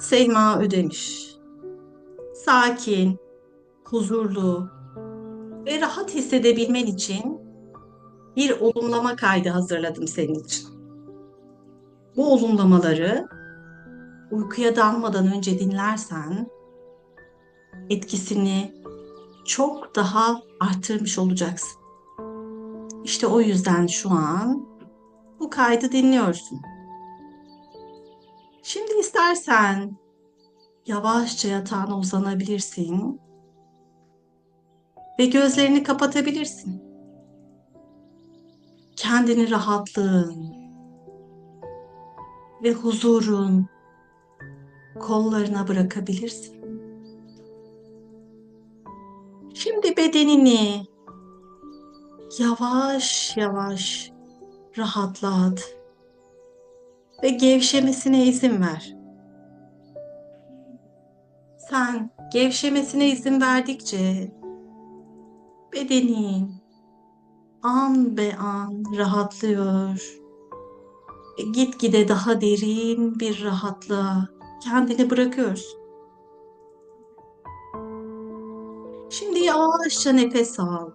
Selma Ödemiş. Sakin, huzurlu ve rahat hissedebilmen için bir olumlama kaydı hazırladım senin için. Bu olumlamaları uykuya dalmadan önce dinlersen etkisini çok daha arttırmış olacaksın. İşte o yüzden şu an bu kaydı dinliyorsun. Şimdi istersen yavaşça yatağına uzanabilirsin ve gözlerini kapatabilirsin. Kendini rahatlığın ve huzurun kollarına bırakabilirsin. Şimdi bedenini yavaş yavaş rahatlat ve gevşemesine izin ver. Sen gevşemesine izin verdikçe bedenin an be an rahatlıyor. E, gitgide daha derin bir rahatlığa kendini bırakıyorsun. Şimdi yavaşça nefes al.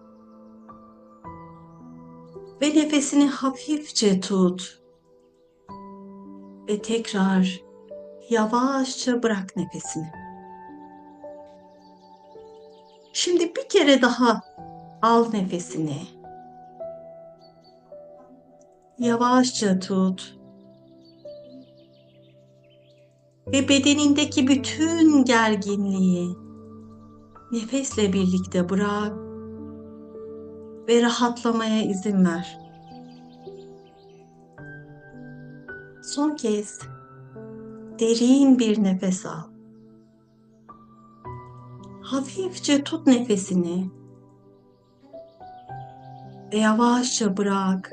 Ve nefesini hafifçe tut. Ve tekrar yavaşça bırak nefesini. Şimdi bir kere daha al nefesini. Yavaşça tut. Ve bedenindeki bütün gerginliği nefesle birlikte bırak ve rahatlamaya izin ver. Son kez derin bir nefes al. Hafifçe tut nefesini ve yavaşça bırak.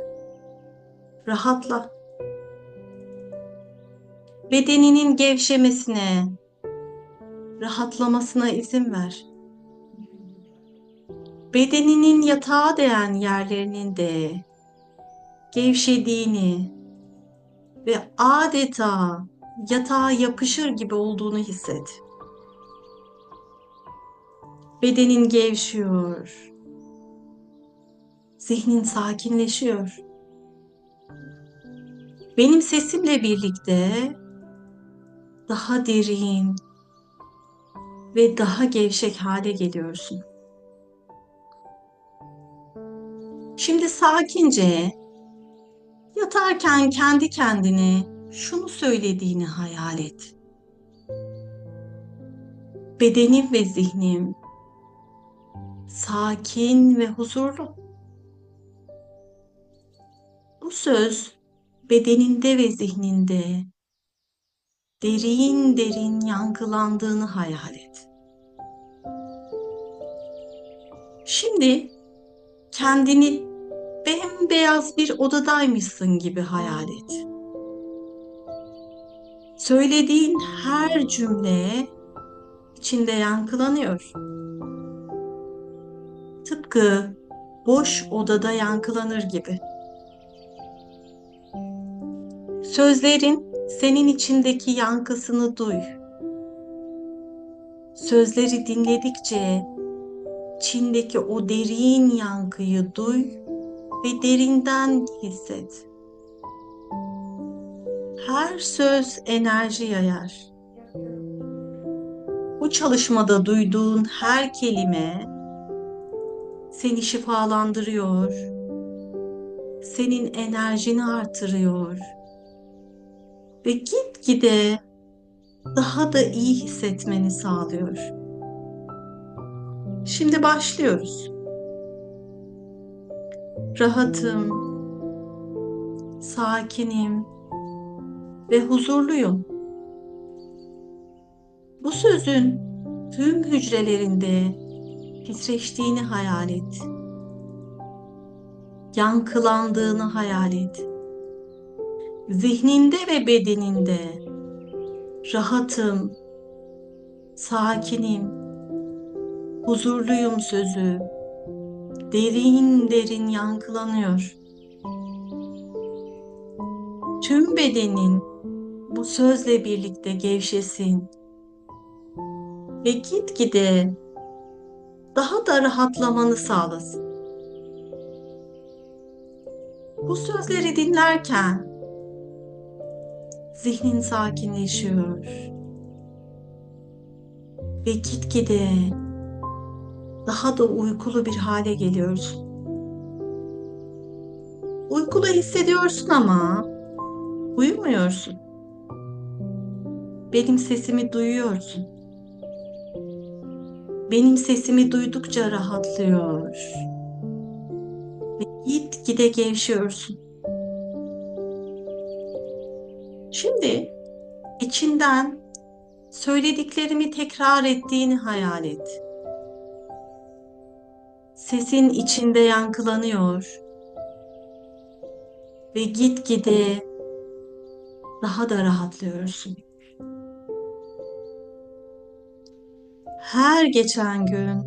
Rahatla. Bedeninin gevşemesine, rahatlamasına izin ver bedeninin yatağa değen yerlerinin de gevşediğini ve adeta yatağa yapışır gibi olduğunu hisset. Bedenin gevşiyor. Zihnin sakinleşiyor. Benim sesimle birlikte daha derin ve daha gevşek hale geliyorsun. Şimdi sakince yatarken kendi kendine şunu söylediğini hayal et. Bedenim ve zihnim sakin ve huzurlu. Bu söz bedeninde ve zihninde derin derin yankılandığını hayal et. Şimdi kendini bembeyaz bir odadaymışsın gibi hayal et. Söylediğin her cümle içinde yankılanıyor. Tıpkı boş odada yankılanır gibi. Sözlerin senin içindeki yankısını duy. Sözleri dinledikçe içindeki o derin yankıyı duy ve derinden hisset. Her söz enerji yayar. Bu çalışmada duyduğun her kelime seni şifalandırıyor. Senin enerjini artırıyor. Ve gitgide daha da iyi hissetmeni sağlıyor. Şimdi başlıyoruz rahatım, sakinim ve huzurluyum. Bu sözün tüm hücrelerinde titreştiğini hayal et. Yankılandığını hayal et. Zihninde ve bedeninde rahatım, sakinim, huzurluyum sözü derin derin yankılanıyor. Tüm bedenin bu sözle birlikte gevşesin ve gitgide daha da rahatlamanı sağlasın. Bu sözleri dinlerken zihnin sakinleşiyor ve gitgide daha da uykulu bir hale geliyorsun. Uykulu hissediyorsun ama uyumuyorsun. Benim sesimi duyuyorsun. Benim sesimi duydukça rahatlıyor. Ve gitgide gevşiyorsun. Şimdi içinden söylediklerimi tekrar ettiğini hayal et. Sesin içinde yankılanıyor ve gitgide daha da rahatlıyorsun. Her geçen gün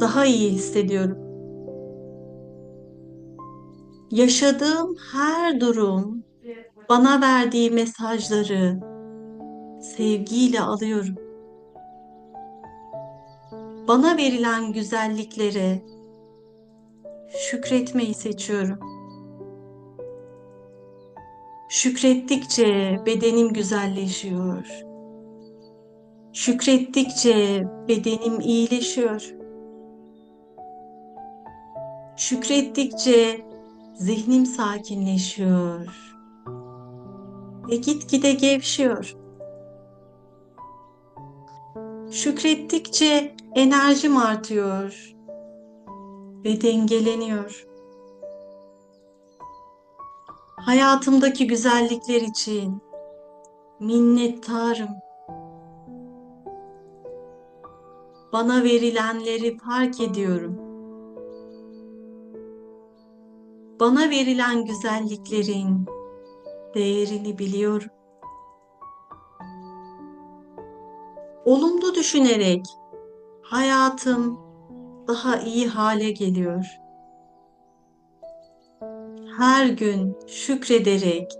daha iyi hissediyorum. Yaşadığım her durum bana verdiği mesajları sevgiyle alıyorum. Bana verilen güzelliklere şükretmeyi seçiyorum. Şükrettikçe bedenim güzelleşiyor. Şükrettikçe bedenim iyileşiyor. Şükrettikçe zihnim sakinleşiyor ve gitgide gevşiyor. Şükrettikçe enerjim artıyor ve dengeleniyor. Hayatımdaki güzellikler için minnettarım. Bana verilenleri fark ediyorum. Bana verilen güzelliklerin değerini biliyorum. Olumlu düşünerek hayatım daha iyi hale geliyor. Her gün şükrederek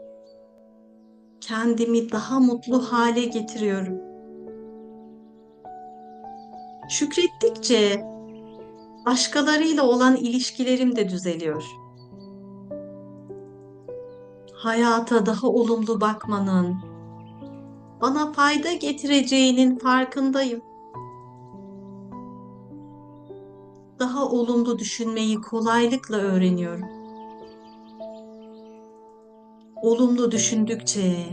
kendimi daha mutlu hale getiriyorum. Şükrettikçe başkalarıyla olan ilişkilerim de düzeliyor. Hayata daha olumlu bakmanın bana fayda getireceğinin farkındayım. Olumlu düşünmeyi kolaylıkla öğreniyorum. Olumlu düşündükçe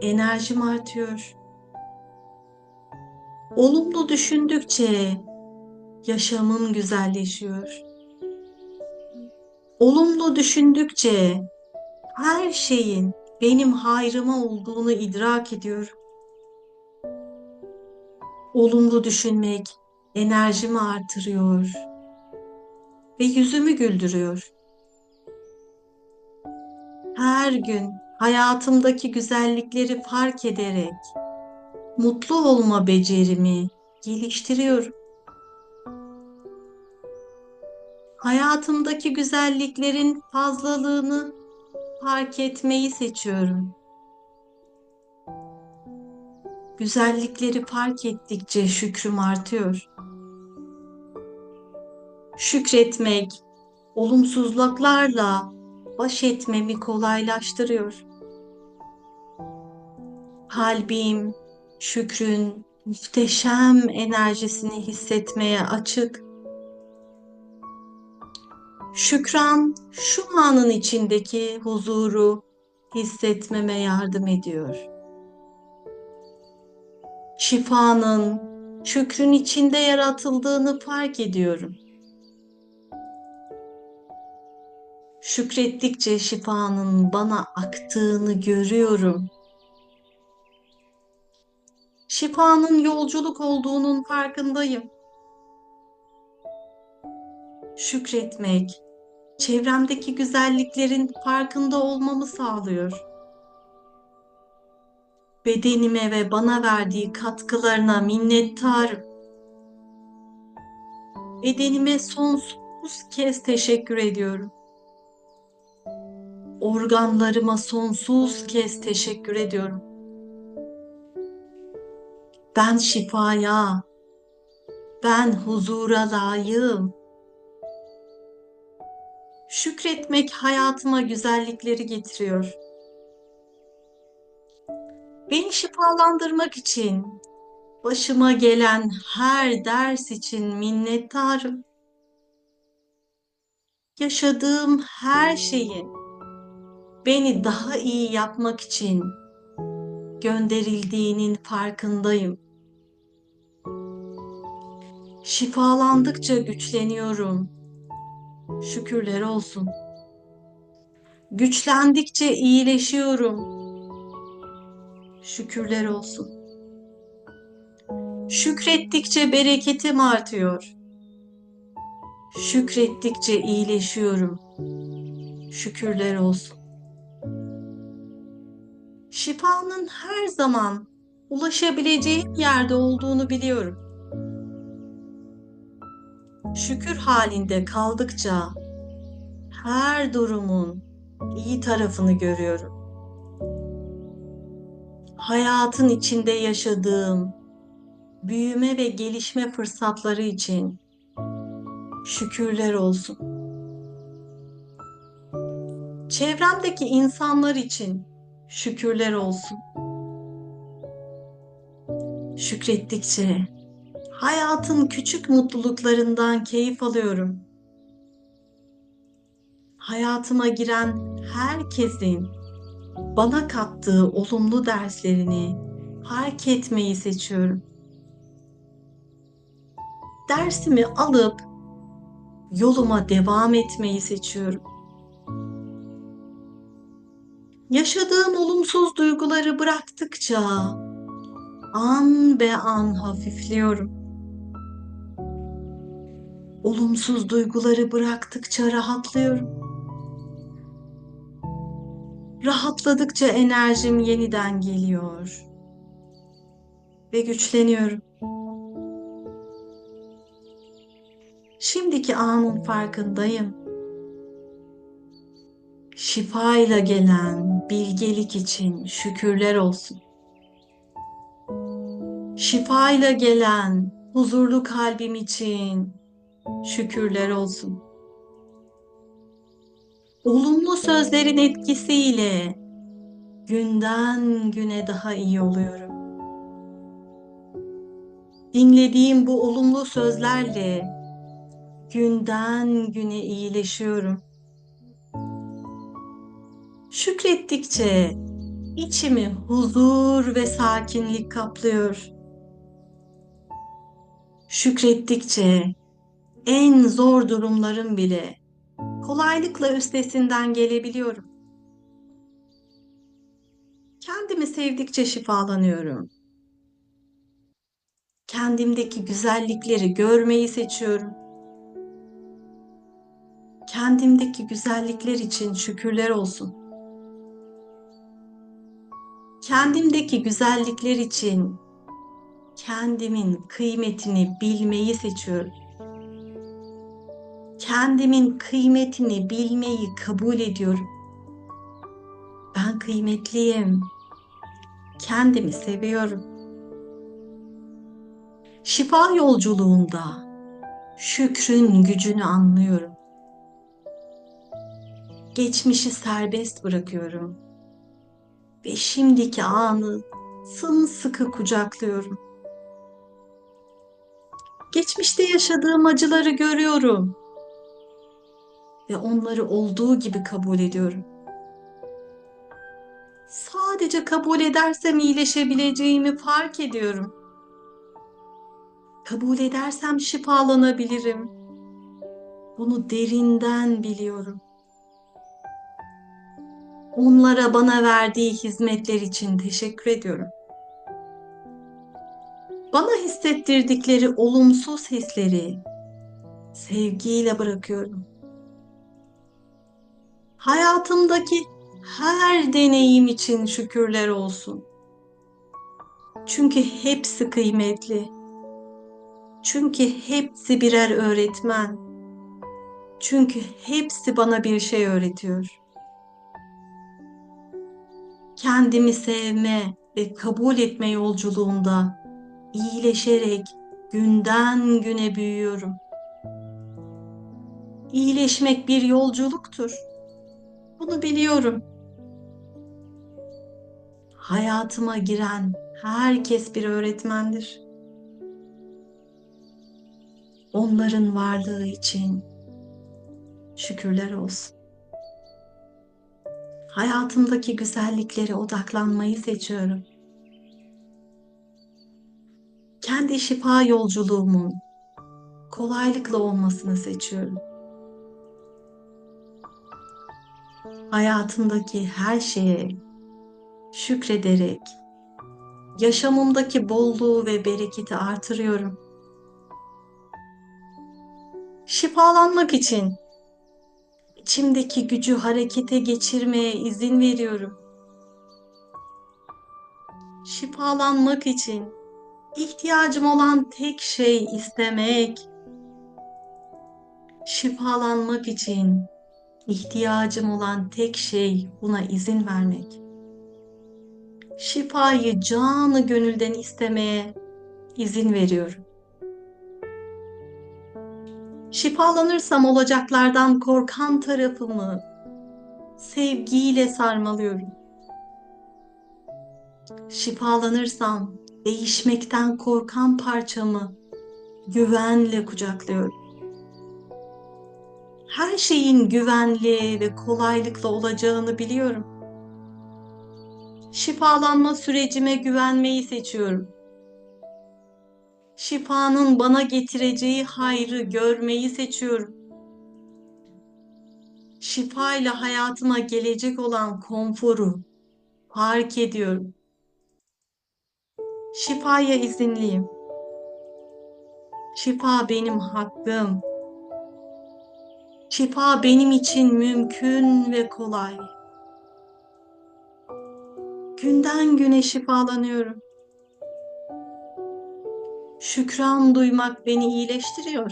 enerjim artıyor. Olumlu düşündükçe yaşamım güzelleşiyor. Olumlu düşündükçe her şeyin benim hayrıma olduğunu idrak ediyorum. Olumlu düşünmek enerjimi artırıyor ve yüzümü güldürüyor. Her gün hayatımdaki güzellikleri fark ederek mutlu olma becerimi geliştiriyorum. Hayatımdaki güzelliklerin fazlalığını fark etmeyi seçiyorum. Güzellikleri fark ettikçe şükrüm artıyor. Şükretmek, olumsuzluklarla baş etmemi kolaylaştırıyor. Kalbim şükrün muhteşem enerjisini hissetmeye açık. Şükran şu anın içindeki huzuru hissetmeme yardım ediyor. Şifanın şükrün içinde yaratıldığını fark ediyorum. Şükrettikçe şifanın bana aktığını görüyorum. Şifanın yolculuk olduğunun farkındayım. Şükretmek, çevremdeki güzelliklerin farkında olmamı sağlıyor. Bedenime ve bana verdiği katkılarına minnettarım. Bedenime sonsuz kez teşekkür ediyorum. Organlarıma sonsuz kez teşekkür ediyorum. Ben şifaya, ben huzura layığım. Şükretmek hayatıma güzellikleri getiriyor. Beni şifalandırmak için başıma gelen her ders için minnettarım. Yaşadığım her şeyin beni daha iyi yapmak için gönderildiğinin farkındayım. Şifalandıkça güçleniyorum. Şükürler olsun. Güçlendikçe iyileşiyorum. Şükürler olsun. Şükrettikçe bereketim artıyor. Şükrettikçe iyileşiyorum. Şükürler olsun. Şifanın her zaman ulaşabileceğim yerde olduğunu biliyorum. Şükür halinde kaldıkça her durumun iyi tarafını görüyorum. Hayatın içinde yaşadığım büyüme ve gelişme fırsatları için şükürler olsun. Çevremdeki insanlar için şükürler olsun. Şükrettikçe hayatın küçük mutluluklarından keyif alıyorum. Hayatıma giren herkesin bana kattığı olumlu derslerini fark etmeyi seçiyorum. Dersimi alıp yoluma devam etmeyi seçiyorum. Yaşadığım olumsuz duyguları bıraktıkça an be an hafifliyorum. Olumsuz duyguları bıraktıkça rahatlıyorum. Rahatladıkça enerjim yeniden geliyor ve güçleniyorum. Şimdiki anın farkındayım. Şifayla gelen bilgelik için şükürler olsun. Şifayla gelen huzurlu kalbim için şükürler olsun. Olumlu sözlerin etkisiyle günden güne daha iyi oluyorum. Dinlediğim bu olumlu sözlerle günden güne iyileşiyorum. Şükrettikçe içimi huzur ve sakinlik kaplıyor. Şükrettikçe en zor durumların bile kolaylıkla üstesinden gelebiliyorum. Kendimi sevdikçe şifalanıyorum. Kendimdeki güzellikleri görmeyi seçiyorum. Kendimdeki güzellikler için şükürler olsun. Kendimdeki güzellikler için kendimin kıymetini bilmeyi seçiyorum. Kendimin kıymetini bilmeyi kabul ediyorum. Ben kıymetliyim. Kendimi seviyorum. Şifa yolculuğunda şükrün gücünü anlıyorum. Geçmişi serbest bırakıyorum ve şimdiki anı sımsıkı kucaklıyorum. Geçmişte yaşadığım acıları görüyorum ve onları olduğu gibi kabul ediyorum. Sadece kabul edersem iyileşebileceğimi fark ediyorum. Kabul edersem şifalanabilirim. Bunu derinden biliyorum. Onlara bana verdiği hizmetler için teşekkür ediyorum. Bana hissettirdikleri olumsuz hisleri sevgiyle bırakıyorum. Hayatımdaki her deneyim için şükürler olsun. Çünkü hepsi kıymetli. Çünkü hepsi birer öğretmen. Çünkü hepsi bana bir şey öğretiyor. Kendimi sevme ve kabul etme yolculuğunda iyileşerek günden güne büyüyorum. İyileşmek bir yolculuktur. Bunu biliyorum. Hayatıma giren herkes bir öğretmendir. Onların varlığı için şükürler olsun. Hayatımdaki güzelliklere odaklanmayı seçiyorum. Kendi şifa yolculuğumun kolaylıkla olmasını seçiyorum. Hayatımdaki her şeye şükrederek yaşamımdaki bolluğu ve bereketi artırıyorum. Şifalanmak için içimdeki gücü harekete geçirmeye izin veriyorum. Şifalanmak için ihtiyacım olan tek şey istemek. Şifalanmak için ihtiyacım olan tek şey buna izin vermek. Şifayı canı gönülden istemeye izin veriyorum. Şifalanırsam olacaklardan korkan tarafımı sevgiyle sarmalıyorum. Şifalanırsam değişmekten korkan parçamı güvenle kucaklıyorum. Her şeyin güvenli ve kolaylıkla olacağını biliyorum. Şifalanma sürecime güvenmeyi seçiyorum şifanın bana getireceği hayrı görmeyi seçiyorum. Şifa ile hayatıma gelecek olan konforu fark ediyorum. Şifaya izinliyim. Şifa benim hakkım. Şifa benim için mümkün ve kolay. Günden güne şifalanıyorum. Şükran duymak beni iyileştiriyor.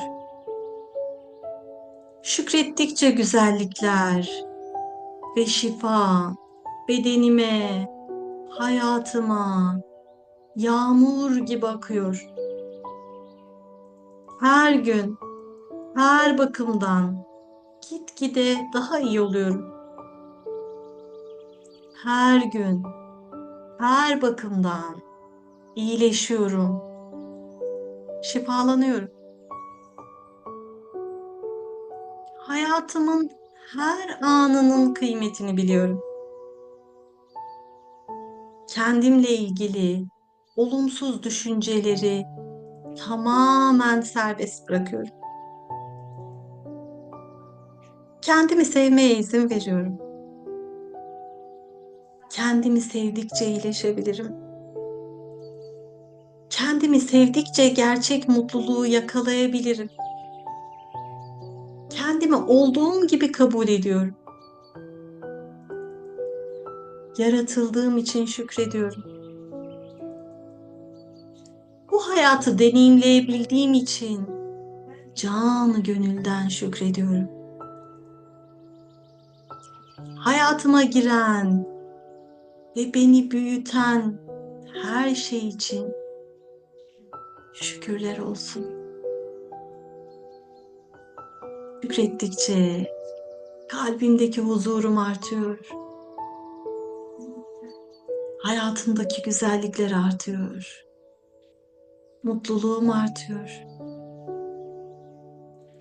Şükrettikçe güzellikler ve şifa bedenime, hayatıma yağmur gibi akıyor. Her gün, her bakımdan gitgide daha iyi oluyorum. Her gün, her bakımdan iyileşiyorum şifalanıyorum. Hayatımın her anının kıymetini biliyorum. Kendimle ilgili olumsuz düşünceleri tamamen serbest bırakıyorum. Kendimi sevmeye izin veriyorum. Kendimi sevdikçe iyileşebilirim kendimi sevdikçe gerçek mutluluğu yakalayabilirim. Kendimi olduğum gibi kabul ediyorum. Yaratıldığım için şükrediyorum. Bu hayatı deneyimleyebildiğim için canı gönülden şükrediyorum. Hayatıma giren ve beni büyüten her şey için şükürler olsun. Şükrettikçe kalbimdeki huzurum artıyor. Hayatımdaki güzellikler artıyor. Mutluluğum artıyor.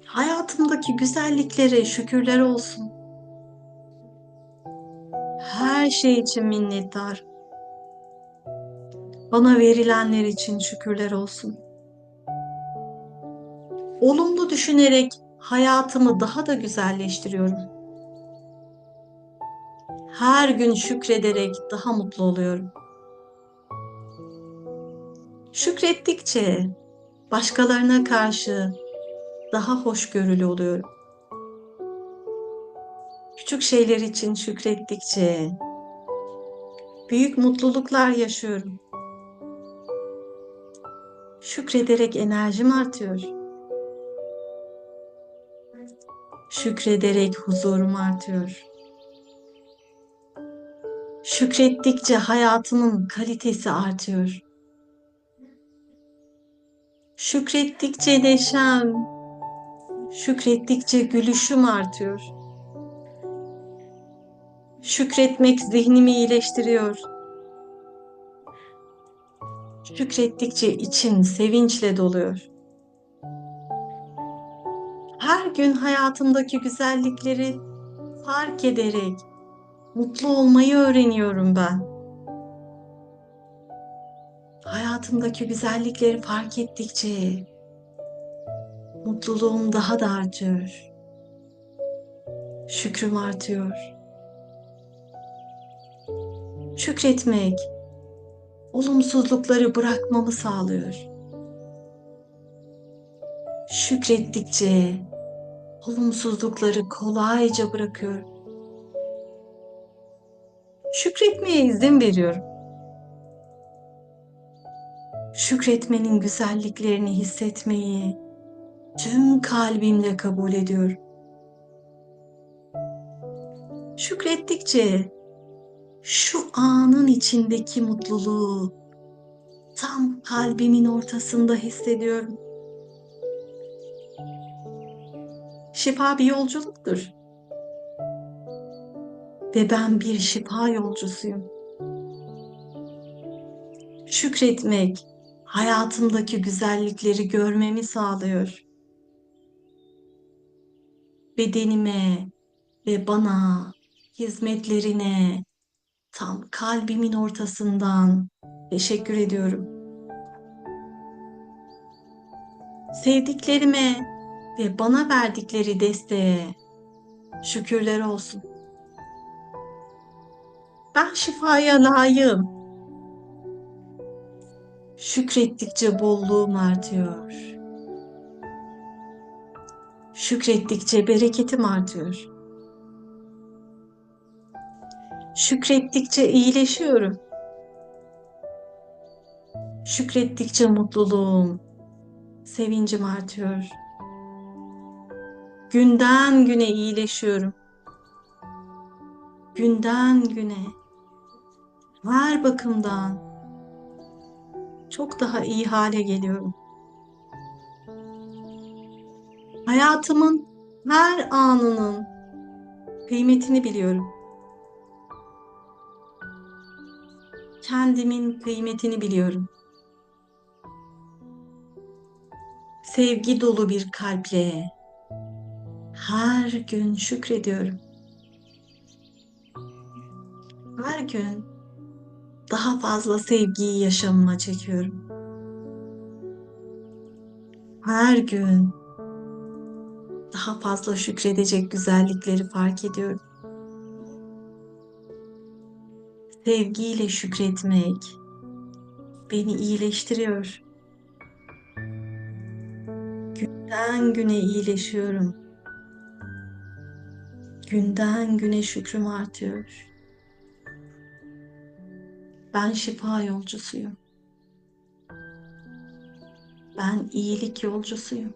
Hayatımdaki güzelliklere şükürler olsun. Her şey için minnettar. Bana verilenler için şükürler olsun olumlu düşünerek hayatımı daha da güzelleştiriyorum. Her gün şükrederek daha mutlu oluyorum. Şükrettikçe başkalarına karşı daha hoşgörülü oluyorum. Küçük şeyler için şükrettikçe büyük mutluluklar yaşıyorum. Şükrederek enerjim artıyor. Şükrederek huzurum artıyor. Şükrettikçe hayatımın kalitesi artıyor. Şükrettikçe neşem, şükrettikçe gülüşüm artıyor. Şükretmek zihnimi iyileştiriyor. Şükrettikçe için sevinçle doluyor. Gün hayatımdaki güzellikleri fark ederek mutlu olmayı öğreniyorum ben. Hayatımdaki güzellikleri fark ettikçe mutluluğum daha da artıyor. Şükrüm artıyor. Şükretmek olumsuzlukları bırakmamı sağlıyor. Şükrettikçe olumsuzlukları kolayca bırakıyorum. Şükretmeye izin veriyorum. Şükretmenin güzelliklerini hissetmeyi tüm kalbimle kabul ediyorum. Şükrettikçe şu anın içindeki mutluluğu tam kalbimin ortasında hissediyorum. Şifa bir yolculuktur. Ve ben bir şifa yolcusuyum. Şükretmek hayatımdaki güzellikleri görmemi sağlıyor. Bedenime ve bana, hizmetlerine tam kalbimin ortasından teşekkür ediyorum. Sevdiklerime ve bana verdikleri desteğe şükürler olsun. Ben şifaya layığım. Şükrettikçe bolluğum artıyor. Şükrettikçe bereketim artıyor. Şükrettikçe iyileşiyorum. Şükrettikçe mutluluğum, sevincim artıyor. Günden güne iyileşiyorum. Günden güne her bakımdan çok daha iyi hale geliyorum. Hayatımın her anının kıymetini biliyorum. Kendimin kıymetini biliyorum. Sevgi dolu bir kalple her gün şükrediyorum. Her gün daha fazla sevgiyi yaşamıma çekiyorum. Her gün daha fazla şükredecek güzellikleri fark ediyorum. Sevgiyle şükretmek beni iyileştiriyor. Günden güne iyileşiyorum. Günden güne şükrüm artıyor. Ben şifa yolcusuyum. Ben iyilik yolcusuyum.